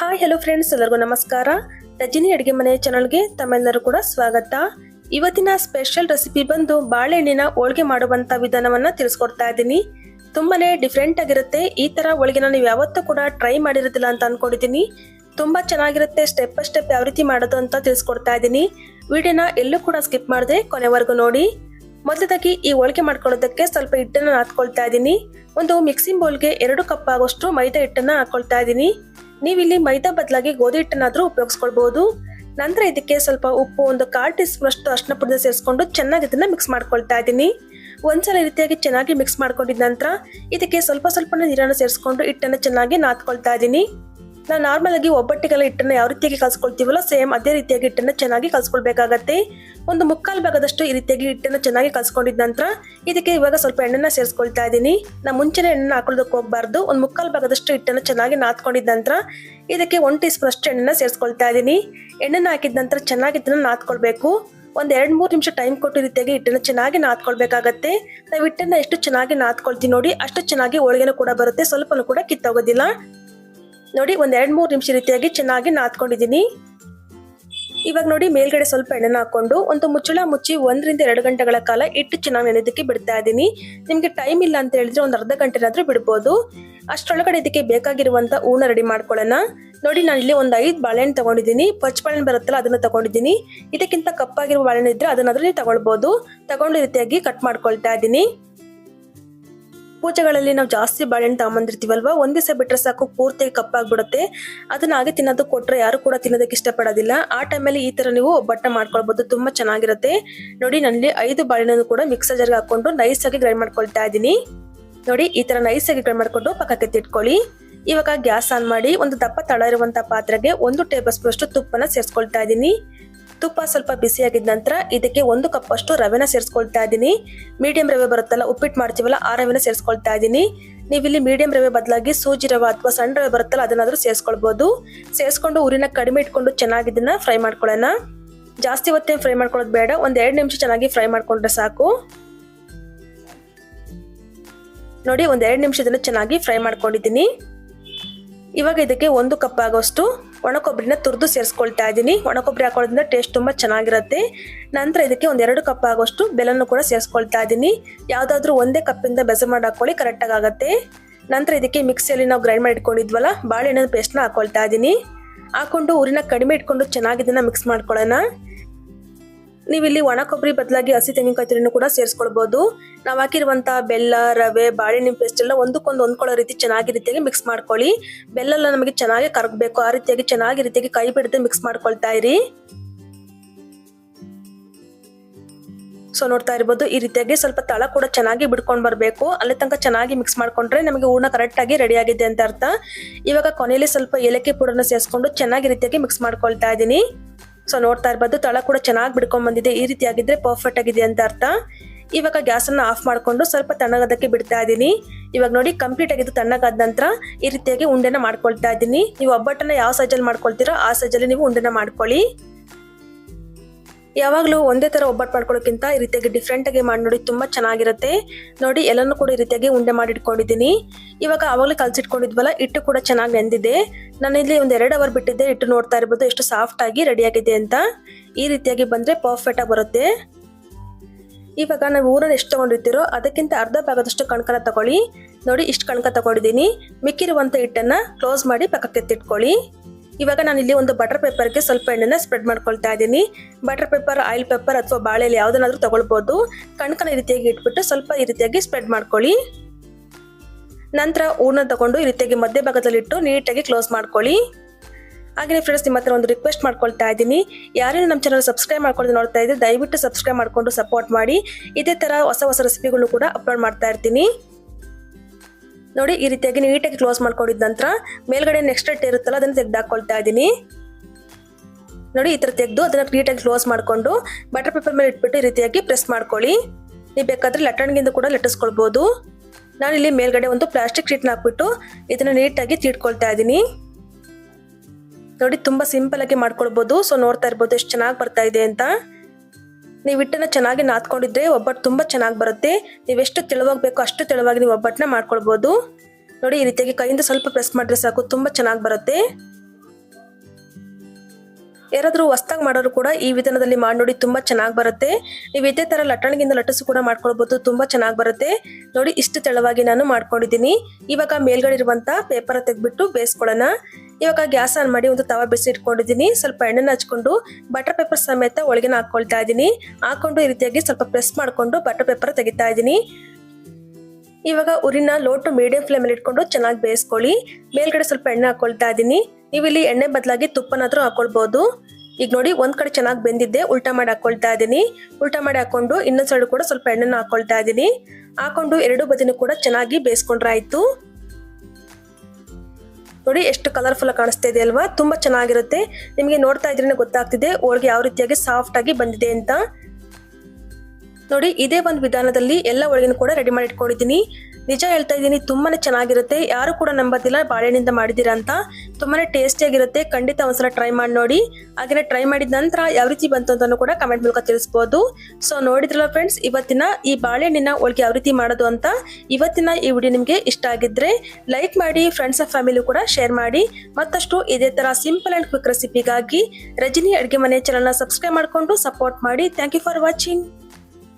Hi hello friends ಎಲ್ಲರಿಗೂ ನಮಸ್ಕಾರ. ರಜಿನಿ ಅಡುಗೆ ಮನೆ ಚಾನಲ್ಗೆ ತಮ್ಮೆಲ್ಲರೂ ಕೂಡ ಸ್ವಾಗತ. ಇವತ್ತಿನ ಸ್ಪೆಷಲ್ ರೆಸಿಪಿ ಬಂದು ಬಾಳೆಹಣ್ಣಿನ ಹೋಳಿಗೆ ಮಾಡುವಂಥ ವಿಧಾನವನ್ನ ತಿಳಿಸ್ಕೊಡ್ತಾ ಇದ್ದೀನಿ. ತುಂಬಾನೇ ಡಿಫ್ರೆಂಟ್ ಆಗಿರುತ್ತೆ. ಈ ತರ ಹೋಳಿಗೆನ ನೀವು ಯಾವತ್ತೂ ಕೂಡ ಟ್ರೈ ಮಾಡಿರೋದಿಲ್ಲ ಅಂತ ಅನ್ಕೊಂಡಿದ್ದೀನಿ. ತುಂಬಾ ಚೆನ್ನಾಗಿರುತ್ತೆ. ಸ್ಟೆಪ್ ಬೈ ಸ್ಟೆಪ್ ಯಾವ ರೀತಿ ಮಾಡೋದು ಅಂತ ತಿಳಿಸ್ಕೊಡ್ತಾ ಇದ್ದೀನಿ. ವಿಡಿಯೋನ ಎಲ್ಲೂ ಕೂಡ ಸ್ಕಿಪ್ ಮಾಡದೆ ಕೊನೆವರೆಗೂ ನೋಡಿ. ಮೊದಲದಾಗಿ ಈ ಹೋಳಿಗೆ ಮಾಡ್ಕೊಳ್ಳೋದಕ್ಕೆ ಸ್ವಲ್ಪ ಹಿಟ್ಟನ್ನು ಹಾಕ್ಕೊಳ್ತಾ ಇದ್ದೀನಿ. ಒಂದು ಮಿಕ್ಸಿಂಗ್ ಬೌಲ್ಗೆ ಎರಡು ಕಪ್ ಆಗೋಷ್ಟು ಮೈದಾ ಹಿಟ್ಟನ್ನು ಹಾಕೊಳ್ತಾ ಇದ್ದೀನಿ. ನೀವಿಲ್ಲಿ ಮೈದಾ ಬದಲಾಗಿ ಗೋಧಿ ಹಿಟ್ಟನ್ನಾದ್ರೂ ಉಪಯೋಗಿಸ್ಕೊಳ್ಬಹುದು ನಂತರ ಇದಕ್ಕೆ ಸ್ವಲ್ಪ ಉಪ್ಪು, ಒಂದು ಕಾಲ್ ಟೀ ಸ್ಪೂನ್ ಅಷ್ಟು ಅರ್ಶಿನ ಪುಡಿ ಸೇರಿಸ್ಕೊಂಡು ಚೆನ್ನಾಗಿ ಇದನ್ನ ಮಿಕ್ಸ್ ಮಾಡ್ಕೊಳ್ತಾ ಇದ್ದೀನಿ. ಒಂದ್ಸಲ ರೀತಿಯಾಗಿ ಚೆನ್ನಾಗಿ ಮಿಕ್ಸ್ ಮಾಡ್ಕೊಂಡಿದ ನಂತರ ಇದಕ್ಕೆ ಸ್ವಲ್ಪ ಸ್ವಲ್ಪ ನೀರನ್ನು ಸೇರಿಸ್ಕೊಂಡು ಹಿಟ್ಟನ್ನು ಚೆನ್ನಾಗಿ ನಾದ್ಕೊಳ್ತಾ ಇದ್ದೀನಿ. ನಾವು ನಾರ್ಮಲ್ ಆಗಿ ಒಬ್ಬಟ್ಟಿಗೆಲ್ಲ ಹಿಟ್ಟನ್ನು ಯಾವ ರೀತಿಯಾಗಿ ಕಲ್ಸ್ಕೊಳ್ತೀವಲ್ಲ ಸೇಮ್ ಅದೇ ರೀತಿಯಾಗಿ ಹಿಟ್ಟನ್ನು ಚೆನ್ನಾಗಿ ಕಲ್ಸ್ಕೊಳ್ಬೇಕಾಗತ್ತೆ. ಒಂದು ಮುಕ್ಕಾಲು ಭಾಗದಷ್ಟು ಈ ರೀತಿಯಾಗಿ ಹಿಟ್ಟನ್ನು ಚೆನ್ನಾಗಿ ಕಲ್ಸ್ಕೊಂಡಿದ ನಂತರ ಇದಕ್ಕೆ ಇವಾಗ ಸ್ವಲ್ಪ ಎಣ್ಣೆನ ಸೇರಿಸ್ಕೊಳ್ತಾ ಇದ್ದೀನಿ ನಾ ಮುಂಚೆನೇ ಎಣ್ಣೆನ ಹಾಕೊಳ್ಳೋದಕ್ಕೆ ಹೋಗಬಾರ್ದು. ಒಂದು ಮುಕ್ಕಾಲು ಭಾಗದಷ್ಟು ಹಿಟ್ಟನ್ನು ಚೆನ್ನಾಗಿ ನಾದ್ಕೊಂಡಿದ ನಂತರ ಇದಕ್ಕೆ ಒನ್ ಟೀ ಸ್ಪೂನ್ ಅಷ್ಟು ಎಣ್ಣೆನ ಸೇರಿಸ್ಕೊಳ್ತಾ ಇದ್ದೀನಿ ಎಣ್ಣೆನ ಹಾಕಿದ ನಂತರ ಚೆನ್ನಾಗಿ ಇದನ್ನು ನಾದ್ಕೊಳ್ಬೇಕು. ಒಂದು ಎರಡು ಮೂರು ನಿಮಿಷ ಟೈಮ್ ಕೊಟ್ಟು ರೀತಿಯಾಗಿ ಹಿಟ್ಟನ್ನು ಚೆನ್ನಾಗಿ ನಾದ್ಕೊಳ್ಬೇಕಾಗತ್ತೆ. ನಾವು ಹಿಟ್ಟನ್ನ ಎಷ್ಟು ಚೆನ್ನಾಗಿ ನಾದ್ಕೊಳ್ತೀವಿ ನೋಡಿ, ಅಷ್ಟು ಚೆನ್ನಾಗಿ ಹೋಳಿಗೆನೂ ಕೂಡ ಬರುತ್ತೆ. ಸ್ವಲ್ಪನೂ ಕೂಡ ಕಿತ್ತೋಗೋದಿಲ್ಲ. ನೋಡಿ, ಒಂದು ಎರಡು ಮೂರು ನಿಮಿಷ ರೀತಿಯಾಗಿ ಚೆನ್ನಾಗಿ ನಾದ್ಕೊಂಡಿದ್ದೀನಿ. ಇವಾಗ ನೋಡಿ, ಮೇಲ್ಗಡೆ ಸ್ವಲ್ಪ ಎಣ್ಣೆನ ಹಾಕೊಂಡು ಒಂದು ಮುಚ್ಚಳ ಮುಚ್ಚಿ ಒಂದರಿಂದ ಎರಡು ಗಂಟೆಗಳ ಕಾಲ ಇಟ್ಟು ಚೆನ್ನಾಗಿ ನೆನೆದಕ್ಕೆ ಬಿಡ್ತಾ ಇದ್ದೀನಿ ನಿಮಗೆ ಟೈಮ್ ಇಲ್ಲ ಅಂತ ಹೇಳಿದ್ರೆ ಒಂದು ಅರ್ಧ ಗಂಟೆನಾದ್ರೂ ಬಿಡ್ಬೋದು. ಅಷ್ಟರೊಳಗಡೆ ಇದಕ್ಕೆ ಬೇಕಾಗಿರುವಂತ ಹೂನ ರೆಡಿ ಮಾಡ್ಕೊಳ್ಳೋಣ. ನೋಡಿ, ನಾನು ಇಲ್ಲಿ ಒಂದು ಐದು ಬಾಳೆಹಣ್ಣು ತಗೊಂಡಿದ್ದೀನಿ. ಪಚ್ಚ ಬಾಳೆಹಣ್ಣು ಬರುತ್ತಲ್ಲ, ಅದನ್ನ ತಗೊಂಡಿದ್ದೀನಿ. ಇದಕ್ಕಿಂತ ಕಪ್ಪಾಗಿರುವ ಬಾಳೆಹಣ್ಣು ಇದ್ರೆ ಅದನ್ನಾದ್ರೂ ನೀವು ತಗೊಳ್ಬಹುದು ತಗೊಂಡು ರೀತಿಯಾಗಿ ಕಟ್ ಮಾಡ್ಕೊಳ್ತಾ ಇದ್ದೀನಿ ಪೂಜೆಗಳಲ್ಲಿ ನಾವು ಜಾಸ್ತಿ ಬಾಳೆಹಣ್ಣು ತಗೊಂಬಂದಿರ್ತೀವಲ್ವ? ಒಂದ್ ದಿವಸ ಬಿಟ್ರೆ ಸಾಕು, ಪೂರ್ತಿ ಕಪ್ಪಾಗ್ಬಿಡುತ್ತೆ. ಅದನ್ನ ಹಾಗೆ ತಿನ್ನೋದು ಕೊಟ್ರೆ ಯಾರು ಕೂಡ ತಿನ್ನೋದಕ್ಕೆ ಇಷ್ಟಪಡೋದಿಲ್ಲ. ಆ ಟೈಮಲ್ಲಿ ಈ ತರ ನೀವು ಒಬ್ಬಟ್ಟ ಮಾಡ್ಕೊಳ್ಬಹುದು ತುಂಬಾ ಚೆನ್ನಾಗಿರುತ್ತೆ. ನೋಡಿ ನನ್ನಲ್ಲಿ ಐದು ಬಾಳೆಹಣ್ಣು ಕೂಡ ಮಿಕ್ಸರ್ ಜಾರ್ಗೆ ಹಾಕೊಂಡು ನೈಸ್ ಆಗಿ ಗ್ರೈಂಡ್ ಮಾಡ್ಕೊಳ್ತಾ ಇದ್ದೀನಿ. ನೋಡಿ, ಈ ತರ ನೈಸ್ ಆಗಿ ಗ್ರೈಂಡ್ ಮಾಡ್ಕೊಂಡು ಪಕ್ಕಕ್ಕೆ ತಿಟ್ಕೊಳ್ಳಿ ಇವಾಗ ಗ್ಯಾಸ್ ಆನ್ ಮಾಡಿ ಒಂದು ದಪ್ಪ ತಳ ಇರುವಂತ ಪಾತ್ರೆಗೆ ಒಂದು ಟೇಬಲ್ ಸ್ಪೂನ್ ಅಷ್ಟು ತುಪ್ಪನ ಸೇರಿಸ್ಕೊಳ್ತಾ ಇದ್ದೀನಿ. ತುಪ್ಪ ಸ್ವಲ್ಪ ಬಿಸಿಯಾಗಿದ ನಂತರ ಇದಕ್ಕೆ ಒಂದು ಕಪ್ ಅಷ್ಟು ರವೆನ ಸೇರಿಸ್ಕೊಳ್ತಾ ಇದ್ದೀನಿ ಮೀಡಿಯಂ ರವೆ ಬರುತ್ತಲ್ಲ, ಉಪ್ಪಿಟ್ಟು ಮಾಡ್ತೀವಲ್ಲ, ಆ ರವೆನ ಸೇರಿಸ್ಕೊಳ್ತಾ ಇದ್ದೀನಿ ನೀವಿಲ್ಲಿ ಮೀಡಿಯಂ ರವೆ ಬದಲಾಗಿ ಸೂಜಿ ರವೆ ಅಥವಾ ಸಣ್ಣ ರವೆ ಬರುತ್ತಲ್ಲ, ಅದನ್ನಾದರೂ ಸೇರಿಸ್ಕೊಳ್ಬೋದು. ಸೇರಿಸ್ಕೊಂಡು ಉರಿನ ಕಡಿಮೆ ಇಟ್ಕೊಂಡು ಚೆನ್ನಾಗಿ ಇದನ್ನ ಫ್ರೈ ಮಾಡ್ಕೊಳ್ಳೋಣ. ಜಾಸ್ತಿ ಹೊತ್ತೇ ಫ್ರೈ ಮಾಡ್ಕೊಳ್ಳೋದು ಬೇಡ, ಒಂದು ಎರಡು ನಿಮಿಷ ಚೆನ್ನಾಗಿ ಫ್ರೈ ಮಾಡ್ಕೊಂಡ್ರೆ ಸಾಕು. ನೋಡಿ, ಒಂದು ಎರಡು ನಿಮಿಷ ಇದನ್ನ ಚೆನ್ನಾಗಿ ಫ್ರೈ ಮಾಡ್ಕೊಂಡಿದ್ದೀನಿ ಇವಾಗ ಇದಕ್ಕೆ ಒಂದು ಕಪ್ ಆಗೋಷ್ಟು ಒಣ ಕೊಬ್ಬರಿನ ತುರಿದು ಸೇರಿಸ್ಕೊಳ್ತಾ ಇದ್ದೀನಿ. ಒಣಕೊಬ್ಬರಿ ಹಾಕೋದ್ರಿಂದ ಟೇಸ್ಟ್ ತುಂಬ ಚೆನ್ನಾಗಿರುತ್ತೆ. ನಂತರ ಇದಕ್ಕೆ ಒಂದೆರಡು ಕಪ್ ಆಗೋಷ್ಟು ಬೆಲ್ಲನೂ ಕೂಡ ಸೇರಿಸ್ಕೊಳ್ತಾ ಇದ್ದೀನಿ. ಯಾವುದಾದ್ರೂ ಒಂದೇ ಕಪ್ಪಿಂದ ಬೆಸ ಮಾಡಿ ಹಾಕೊಳ್ಳಿ ಕರೆಕ್ಟಾಗಿ ಆಗುತ್ತೆ. ನಂತರ ಇದಕ್ಕೆ ಮಿಕ್ಸಿಯಲ್ಲಿ ನಾವು ಗ್ರೈಂಡ್ ಮಾಡಿ ಇಟ್ಕೊಂಡಿದ್ವಲ್ಲ ಬಾಳೆಹಣ್ಣಿನ ಪೇಸ್ಟ್ನ ಹಾಕೊಳ್ತಾ ಇದ್ದೀನಿ. ಹಾಕೊಂಡು ಊರಿನ ಕಡಿಮೆ ಇಟ್ಕೊಂಡು ಚೆನ್ನಾಗಿ ಇದನ್ನ ಮಿಕ್ಸ್ ಮಾಡ್ಕೊಳ್ಳೋಣ. ನೀವಿಲ್ಲಿ ಒಣ ಕೊಬ್ಬರಿ ಬದಲಾಗಿ ಹಸಿ ತೆಂಗಿನಕಾಯಿ ತುರಿನೂ ಕೂಡ ಸೇರಿಸ್ಕೊಳ್ಬಹುದು ನಾವು ಹಾಕಿರುವಂತಹ ಬೆಲ್ಲ, ರವೆ ಬಾಳೆಹಣ್ಣಿನ ಪೇಸ್ಟ್ ಎಲ್ಲ ಒಂದಕ್ಕೊಂದು ಹೊಂದ್ಕೊಳ್ಳೋ ರೀತಿ ಚೆನ್ನಾಗಿ ರೀತಿಯಾಗಿ ಮಿಕ್ಸ್ ಮಾಡ್ಕೊಳ್ಳಿ. ಬೆಲ್ಲ ಎಲ್ಲ ನಮಗೆ ಚೆನ್ನಾಗಿ ಕರಗಬೇಕು. ಆ ರೀತಿಯಾಗಿ ಚೆನ್ನಾಗಿ ರೀತಿಯಾಗಿ ಕೈ ಬಿಡದೆ ಮಿಕ್ಸ್ ಮಾಡ್ಕೊಳ್ತಾ ಇರಿ. ಸೊ ನೋಡ್ತಾ ಇರ್ಬೋದು, ಈ ರೀತಿಯಾಗಿ ಸ್ವಲ್ಪ ತಳ ಕೂಡ ಚೆನ್ನಾಗಿ ಬಿಡ್ಕೊಂಡು ಬರಬೇಕು. ಅಲ್ಲಿ ತನಕ ಚೆನ್ನಾಗಿ ಮಿಕ್ಸ್ ಮಾಡ್ಕೊಂಡ್ರೆ ನಮಗೆ ಹೂರ್ಣ ಕರೆಕ್ಟ್ ಆಗಿ ರೆಡಿ ಆಗಿದೆ ಅಂತ ಅರ್ಥ. ಇವಾಗ ಕೊನೆಯಲ್ಲಿ ಸ್ವಲ್ಪ ಏಲಕ್ಕಿ ಪುಡನ್ನ ಸೇರಿಸ್ಕೊಂಡು ಚೆನ್ನಾಗಿ ರೀತಿಯಾಗಿ ಮಿಕ್ಸ್ ಮಾಡ್ಕೊಳ್ತಾ ಇದ್ದೀನಿ. ಸೊ ನೋಡ್ತಾ ಇರ್ಬೋದು, ತಳ ಕೂಡ ಚೆನ್ನಾಗಿ ಬಿಡ್ಕೊಂಡ್ ಬಂದಿದೆ. ಈ ರೀತಿ ಆಗಿದ್ರೆ ಪರ್ಫೆಕ್ಟ್ ಆಗಿದೆ ಅಂತ ಅರ್ಥ. ಇವಾಗ ಗ್ಯಾಸ್ ಅನ್ನ ಆಫ್ ಮಾಡ್ಕೊಂಡು ಸ್ವಲ್ಪ ತಣ್ಣಗದಕ್ಕೆ ಬಿಡ್ತಾ ಇದ್ದೀನಿ. ಇವಾಗ ನೋಡಿ ಕಂಪ್ಲೀಟ್ ಆಗಿದ್ದು ತಣ್ಣಗಾದ ನಂತರ ಈ ರೀತಿಯಾಗಿ ಉಂಡೆನ ಮಾಡ್ಕೊಳ್ತಾ ಇದ್ದೀನಿ. ನೀವು ಒಬ್ಬಟ್ಟನ್ನ ಯಾವ ಸೈಜಲ್ಲಿ ಮಾಡ್ಕೊಳ್ತೀರೋ ಆ ಸೈಜಲ್ಲಿ ನೀವು ಉಂಡೆನ ಮಾಡ್ಕೊಳ್ಳಿ. ಯಾವಾಗಲೂ ಒಂದೇ ತರ ಒಬ್ಬಟ್ಟು ಮಾಡ್ಕೊಳ್ಳೋಕ್ಕಿಂತ ಈ ರೀತಿಯಾಗಿ ಡಿಫ್ರೆಂಟಾಗಿ ಮಾಡಿ ನೋಡಿ ತುಂಬಾ ಚೆನ್ನಾಗಿರುತ್ತೆ. ನೋಡಿ ಎಲ್ಲನೂ ಕೂಡ ಈ ರೀತಿಯಾಗಿ ಉಂಡೆ ಮಾಡಿ ಇಟ್ಕೊಂಡಿದ್ದೀನಿ. ಇವಾಗ ಅವಾಗಲೇ ಕಲಸಿಟ್ಕೊಂಡಿದ್ವಲ್ಲ, ಹಿಟ್ಟು ಕೂಡ ಚೆನ್ನಾಗಿ ನೆಂದಿದೆ. ನಾನು ಇಲ್ಲಿ ಒಂದ್ ಎರಡು ಅವರ್ ಬಿಟ್ಟಿದ್ದೆ, ಹಿಟ್ಟು ನೋಡ್ತಾ ಇರ್ಬೋದು, ಎಷ್ಟು ಸಾಫ್ಟ್ ಆಗಿ ರೆಡಿ ಆಗಿದೆ ಅಂತ. ಈ ರೀತಿಯಾಗಿ ಬಂದ್ರೆ ಪರ್ಫೆಕ್ಟ್ ಆಗಿ ಬರುತ್ತೆ. ಇವಾಗ ನಾವು ಊರನ್ನು ಎಷ್ಟು ತಗೊಂಡಿರ್ತೀರೋ ಅದಕ್ಕಿಂತ ಅರ್ಧ ಭಾಗದಷ್ಟು ಕಣಕನ ತಗೊಳ್ಳಿ. ನೋಡಿ ಇಷ್ಟು ಕಣಕ ತಗೊಂಡಿದ್ದೀನಿ. ಮಿಕ್ಕಿರುವಂಥ ಹಿಟ್ಟನ್ನ ಕ್ಲೋಸ್ ಮಾಡಿ ಪಕ್ಕಕ್ಕೆ ಎತ್ತಿಟ್ಕೊಳ್ಳಿ ಇವಾಗ ನಾನು ಇಲ್ಲಿ ಒಂದು ಬಟರ್ ಪೇಪರ್ಗೆ ಸ್ವಲ್ಪ ಎಣ್ಣೆನ ಸ್ಪ್ರೆಡ್ ಮಾಡ್ಕೊಳ್ತಾ ಇದ್ದೀನಿ. ಬಟರ್ ಪೇಪರ್ ಆಯಿಲ್ ಪೇಪರ್ ಅಥವಾ ಬಾಳೆಯಲ್ಲಿ ಯಾವ್ದನ್ನಾದ್ರೂ ತಗೊಳ್ಬೋದು. ಕಣ್ಕನ ಈ ರೀತಿಯಾಗಿ ಇಟ್ಬಿಟ್ಟು ಸ್ವಲ್ಪ ಈ ರೀತಿಯಾಗಿ ಸ್ಪ್ರೆಡ್ ಮಾಡ್ಕೊಳ್ಳಿ. ನಂತರ ಊರ್ನ ತಗೊಂಡು ಈ ರೀತಿಯಾಗಿ ಮಧ್ಯ ಭಾಗದಲ್ಲಿಟ್ಟು ನೀಟಾಗಿ ಕ್ಲೋಸ್ ಮಾಡ್ಕೊಳ್ಳಿ. ಹಾಗೆ ಫ್ರೆಂಡ್ಸ್ ನಿಮ್ಮ ಹತ್ರ ಒಂದು ರಿಕ್ವೆಸ್ಟ್ ಮಾಡ್ಕೊಳ್ತಾ ಇದ್ದೀನಿ. ಯಾರೇನು ನಮ್ಮ ಚಾನಲ್ ಸಬ್ಸ್ಕ್ರೈಬ್ ಮಾಡ್ಕೊಂಡು ನೋಡ್ತಾ ಇದ್ದರೆ ದಯವಿಟ್ಟು ಸಬ್ಸ್ಕ್ರೈಬ್ ಮಾಡ್ಕೊಂಡು ಸಪೋರ್ಟ್ ಮಾಡಿ. ಇದೇ ಥರ ಹೊಸ ಹೊಸ ರೆಸಿಪಿಗಳು ಕೂಡ ಅಪ್ಲೋಡ್ ಮಾಡ್ತಾ ಇರ್ತೀನಿ. ನೋಡಿ ಈ ರೀತಿಯಾಗಿ ನೀಟಾಗಿ ಕ್ಲೋಸ್ ಮಾಡ್ಕೊಂಡಿದ ನಂತರ ಮೇಲ್ಗಡೆ ನೆಕ್ಸ್ಟ್ ಇರುತ್ತಲ್ಲ, ಅದನ್ನು ತೆಗೆದಾಕೊಳ್ತಾ ಇದ್ದೀನಿ ನೋಡಿ ಈ ಥರ ತೆಗೆದು ಅದನ್ನು ನೀಟಾಗಿ ಕ್ಲೋಸ್ ಮಾಡಿಕೊಂಡು ಬಟರ್ ಪೇಪರ್ ಮೇಲೆ ಇಟ್ಬಿಟ್ಟು ಈ ರೀತಿಯಾಗಿ ಪ್ರೆಸ್ ಮಾಡ್ಕೊಳ್ಳಿ. ನೀವು ಬೇಕಾದರೆ ಲಟ್ಟಣ್ಗಿಂದ ಕೂಡ ಲಟ್ಟಿಸ್ಕೊಳ್ಬೋದು. ನಾನು ಇಲ್ಲಿ ಮೇಲ್ಗಡೆ ಒಂದು ಪ್ಲಾಸ್ಟಿಕ್ ಶೀಟ್ನ ಹಾಕ್ಬಿಟ್ಟು ಇದನ್ನು ನೀಟಾಗಿ ತೀಡ್ಕೊಳ್ತಾ ಇದ್ದೀನಿ ನೋಡಿ ತುಂಬ ಸಿಂಪಲ್ ಆಗಿ ಮಾಡ್ಕೊಳ್ಬೋದು. ಸೊ ನೋಡ್ತಾ ಇರ್ಬೋದು ಎಷ್ಟು ಚೆನ್ನಾಗಿ ಬರ್ತಾ ಇದೆ ಅಂತ. ನೀವು ಹಿಟ್ಟನ್ನ ಚೆನ್ನಾಗಿ ನಾದ್ಕೊಂಡಿದ್ರೆ ಒಬ್ಬಟ್ಟು ತುಂಬಾ ಚೆನ್ನಾಗಿ ಬರುತ್ತೆ. ನೀವೆಷ್ಟು ತೆಳುವಾಗಿ ಬೇಕೋ ಅಷ್ಟು ತೆಳುವಾಗಿ ನೀವು ಒಬ್ಬಟ್ಟನ್ನ ಮಾಡ್ಕೊಳ್ಬೋದು. ನೋಡಿ ಈ ರೀತಿಯಾಗಿ ಕೈಯಿಂದ ಸ್ವಲ್ಪ ಪ್ರೆಸ್ ಮಾಡಿದ್ರೆ ಸಾಕು, ತುಂಬಾ ಚೆನ್ನಾಗಿ ಬರುತ್ತೆ. ಯಾರಾದರೂ ಹೊಸ್ದಾಗಿ ಮಾಡೋರು ಕೂಡ ಈ ವಿಧಾನದಲ್ಲಿ ಮಾಡಿ ನೋಡಿ ತುಂಬಾ ಚೆನ್ನಾಗಿ ಬರುತ್ತೆ. ನೀವು ಇದೇ ತರ ಲಟ್ಟಣಿಗಿಂತ ಲಟ್ಟಸು ಕೂಡ ಮಾಡ್ಕೊಳ್ಬೋದು, ತುಂಬಾ ಚೆನ್ನಾಗಿ ಬರುತ್ತೆ. ನೋಡಿ ಇಷ್ಟು ತೆಳವಾಗಿ ನಾನು ಮಾಡ್ಕೊಂಡಿದ್ದೀನಿ. ಇವಾಗ ಮೇಲ್ಗಡೆ ಇರುವಂತ ಪೇಪರ್ ತೆಗೆದ್ಬಿಟ್ಟು ಬೇಯಿಸ್ಕೊಳ್ಳೋಣ. ಇವಾಗ ಗ್ಯಾಸ್ ಆನ್ ಮಾಡಿ ಒಂದು ತವ ಬಿಸಿ ಇಟ್ಕೊಂಡಿದ್ದೀನಿ. ಸ್ವಲ್ಪ ಎಣ್ಣೆನ ಹಚ್ಕೊಂಡು ಬಟರ್ ಪೇಪರ್ ಸಮೇತ ಒಳಗಿನ ಹಾಕೊಳ್ತಾ ಇದ್ದೀನಿ. ಹಾಕೊಂಡು ಈ ರೀತಿಯಾಗಿ ಸ್ವಲ್ಪ ಪ್ರೆಸ್ ಮಾಡ್ಕೊಂಡು ಬಟರ್ ಪೇಪರ್ ತೆಗಿತಾ ಇದ್ದೀನಿ. ಇವಾಗ ಉರಿನ ಲೋ ಟು ಮೀಡಿಯಂ ಫ್ಲೇಮಲ್ಲಿ ಇಟ್ಕೊಂಡು ಚೆನ್ನಾಗಿ ಬೇಯಿಸ್ಕೊಳ್ಳಿ. ಮೇಲ್ಗಡೆ ಸ್ವಲ್ಪ ಎಣ್ಣೆ ಹಾಕೊಳ್ತಾ ಇದ್ದೀನಿ. ನೀವು ಇಲ್ಲಿ ಎಣ್ಣೆ ಬದಲಾಗಿ ತುಪ್ಪನಾದ್ರೂ ಹಾಕೊಳ್ಬಹುದು ಈಗ ನೋಡಿ, ಒಂದ್ ಕಡೆ ಚೆನ್ನಾಗಿ ಬೆಂದಿದ್ದೆ, ಉಲ್ಟಾ ಮಾಡಿ ಹಾಕೊಳ್ತಾ ಇದ್ದೀನಿ. ಉಲ್ಟಾ ಮಾಡಿ ಹಾಕೊಂಡು ಇನ್ನೊಂದ್ ಸೈಡ್ ಕೂಡ ಸ್ವಲ್ಪ ಎಣ್ಣೆನ ಹಾಕೊಳ್ತಾ ಇದ್ದೀನಿ. ಹಾಕೊಂಡು ಎರಡು ಬದಿನೂ ಕೂಡ ಚೆನ್ನಾಗಿ ಬೇಯಿಸ್ಕೊಂಡ್ರೆ ಆಯ್ತು. ನೋಡಿ, ಎಷ್ಟು ಕಲರ್ಫುಲ್ ಕಾಣಿಸ್ತಾ ಇದೆ ಅಲ್ವಾ? ತುಂಬಾ ಚೆನ್ನಾಗಿರುತ್ತೆ. ನಿಮಗೆ ನೋಡ್ತಾ ಇದ್ರೇನೆ ಗೊತ್ತಾಗ್ತಿದೆ, ಹೋಳಿಗೆ ಯಾವ ರೀತಿಯಾಗಿ ಸಾಫ್ಟ್ ಆಗಿ ಬಂದಿದೆ ಅಂತ. ನೋಡಿ, ಇದೇ ಒಂದು ವಿಧಾನದಲ್ಲಿ ಎಲ್ಲ ಹೋಳಿಗೆನೂ ಕೂಡ ರೆಡಿ ಮಾಡಿ ಇಟ್ಕೊಂಡಿದ್ದೀನಿ. ನಿಜ ಹೇಳ್ತಾ ಇದ್ದೀನಿ, ತುಂಬಾನೇ ಚೆನ್ನಾಗಿರುತ್ತೆ. ಯಾರು ಕೂಡ ನಂಬೋದಿಲ್ಲ, ಬಾಳೆಹಣ್ಣಿಂದ ಮಾಡಿದ್ದೀರಾ ಅಂತ. ತುಂಬಾನೇ ಟೇಸ್ಟಿಯಾಗಿರುತ್ತೆ ಖಂಡಿತ ಒಂದ್ಸಲ ಟ್ರೈ ಮಾಡಿ ನೋಡಿ. ಹಾಗೆ ಟ್ರೈ ಮಾಡಿದ ನಂತರ ಯಾವ ರೀತಿ ಬಂತು ಅಂತಾನೂ ಕೂಡ ಕಮೆಂಟ್ ಮೂಲಕ ತಿಳಿಸಬಹುದು ಸೊ ನೋಡಿದ್ರಲ್ಲ ಫ್ರೆಂಡ್ಸ್ ಇವತ್ತಿನ ಈ ಬಾಳೆಹಣ್ಣಿನ ಒಳಗೆ ಯಾವ ರೀತಿ ಮಾಡೋದು ಅಂತ ಇವತ್ತಿನ ಈ ವಿಡಿಯೋ ನಿಮಗೆ ಇಷ್ಟ ಆಗಿದ್ರೆ ಲೈಕ್ ಮಾಡಿ ಫ್ರೆಂಡ್ಸ್ ಅಂಡ್ ಫ್ಯಾಮಿಲಿ ಕೂಡ ಶೇರ್ ಮಾಡಿ. ಮತ್ತಷ್ಟು ಇದೇ ತರ ಸಿಂಪಲ್ ಅಂಡ್ ಕ್ವಿಕ್ ರೆಸಿಪಿಗಾಗಿ ರಜನಿ ಅಡುಗೆ ಮನೆ ಚಾನಲ್ನ ಸಬ್ಸ್ಕ್ರೈಬ್ ಮಾಡಿಕೊಂಡು ಸಪೋರ್ಟ್ ಮಾಡಿ. Thank you for watching